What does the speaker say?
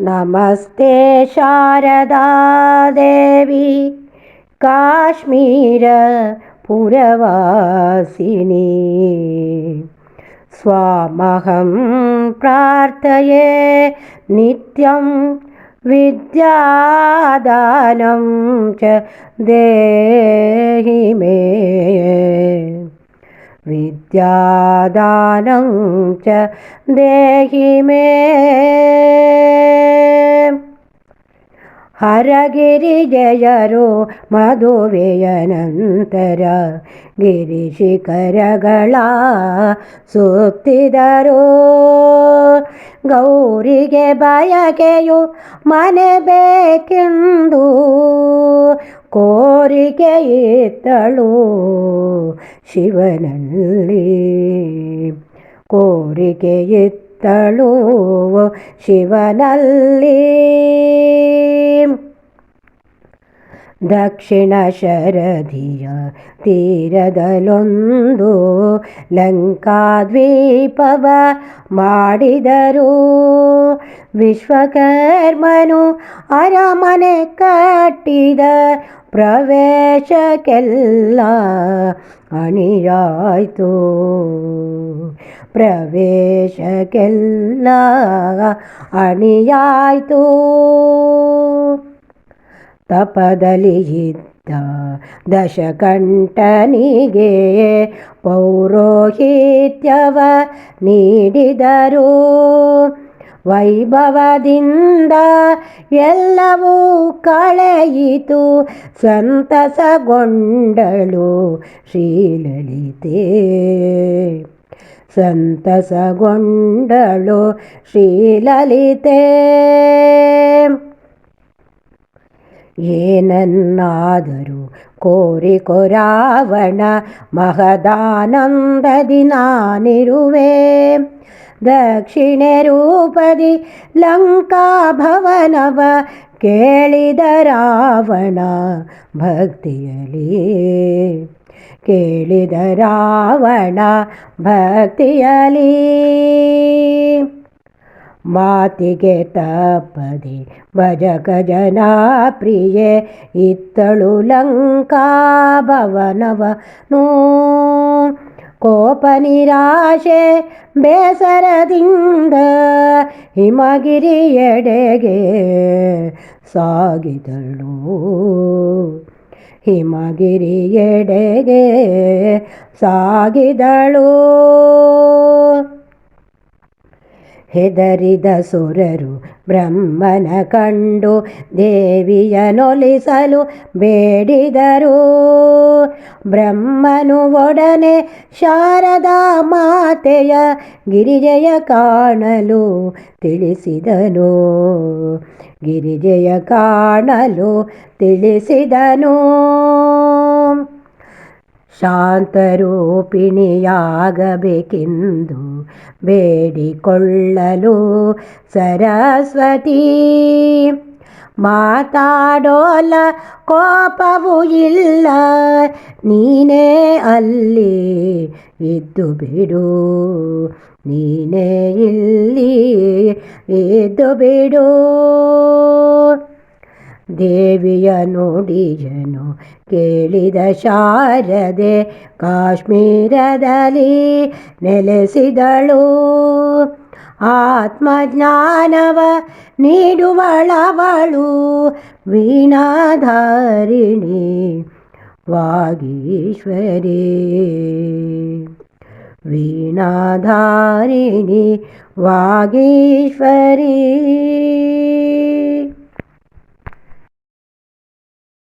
നമസ്തേ ശാരദാദേവി കാശ്മീര പുരവാസിനി. സ്വാമഹം പ്രാർത്ഥയേ. നിത്യം വിദ്യാദാനം ച ദേഹി മേ. വിദ്യാദാനം ച ദേഹി മേ. मे ಹರಗಿರಿಜಯರು ಮದುವೆಯ ನಂತರ ಗಿರಿಶಿಖರಗಳ ಸುತ್ತಿದರು. ಗೌರಿಗೆ ಬಯಕೆಯು ಮನೆ ಬೇಕೆಂದು ಕೋರಿಕೆ ಇತ್ತಳು ಶಿವನಲ್ಲಿ. ಕೋರಿಕೆ ಇತ್ತಳು ಶಿವನಲ್ಲಿ. ದಕ್ಷಿಣ ಶರಧಿಯ ತೀರದಲ್ಲೊಂದು ಲಂಕಾದ್ವೀಪವ ಮಾಡಿದರು. ವಿಶ್ವಕರ್ಮನು ಅರಮನೆ ಕಟ್ಟಿದ ಪ್ರವೇಶಕ್ಕೆಲ್ಲ ಅಣಿಯಾಯಿತು. ಪ್ರವೇಶಕ್ಕೆಲ್ಲ ಅಣಿಯಾಯಿತು. ತಪದಲ್ಲಿ ಇದ್ದ ದಶಕಂಠನಿಗೆ ಪೌರೋಹಿತ್ಯವ ನೀಡಿದರು. ವೈಭವದಿಂದ ಎಲ್ಲವೂ ಕಳೆಯಿತು. ಸಂತಸಗೊಂಡಳು ಶ್ರೀಲಲಿತೆ. ಸಂತಸಗೊಂಡಳು ಶ್ರೀಲಲಿತೆ. ಏನನ್ನಾದರೂ ಕೋರಿ ಕೊರಾವಣ ಮಹದಾನಂದದಿ ನಾನಿರುವೆ. ದಕ್ಷಿಣೆ ರೂಪದಿ ಲಂಕಾ ಭವನವ ಕೇಳಿದ ರಾವಣ ಭಕ್ತಿಯಲಿ. ಕೇಳಿದ ರಾವಣ ಭಕ್ತಿಯಲಿ. ಮಾತಿಗೆ ತಪ್ಪದೆ ಭಜಕ ಜನ ಪ್ರಿಯೆ, ಇತ್ತಳು ಲಂಕಾ ಭವನವನು. ಕೋಪ ನಿರಾಶೆ ಬೇಸರದಿಂದ ಹಿಮಗಿರಿಯೆಡೆಗೆ ಸಾಗಿದಳು. ಹಿಮಗಿರಿಯಡೆಗೆ ಸಾಗಿದಳು. ಹೆದರಿದ ಸುರರು ಬ್ರಹ್ಮನ ಕಂಡು ದೇವಿಯನೊಲಿಸಲು ಬೇಡಿದರು. ಬ್ರಹ್ಮನು ಒಡನೆ ಶಾರದಾ ಮಾತೆಯ ಗಿರಿಜಯ ಕಾಣಲು ತಿಳಿಸಿದನು. ಗಿರಿಜಯ ಕಾಣಲು ತಿಳಿಸಿದನು. ಶಾಂತರೂಪಿಣಿಯಾಗಬೇಕೆಂದು ಬೇಡಿಕೊಳ್ಳಲು ಸರಸ್ವತಿ. ಮಾತಾಡೋಲ ಕೋಪವು ಇಲ್ಲ ನೀನೇ ಅಲ್ಲಿ ಇದ್ದು ಬಿಡು. ನೀನೇ ಇಲ್ಲಿ ಇದ್ದು ಬಿಡು. ದೇವಿಯ ನುಡಿಯನು ಕೇಳಿದ ಶಾರದೆ ಕಾಶ್ಮೀರದಲ್ಲಿ ನೆಲೆಸಿದಳು. ಆತ್ಮಜ್ಞಾನವ ನೀಡುವಳವಳು ವೀಣಾಧಾರಿಣಿ ವಾಗೀಶ್ವರಿ. ವೀಣಾಧಾರಿಣಿ ವಾಗೀಶ್ವರಿ.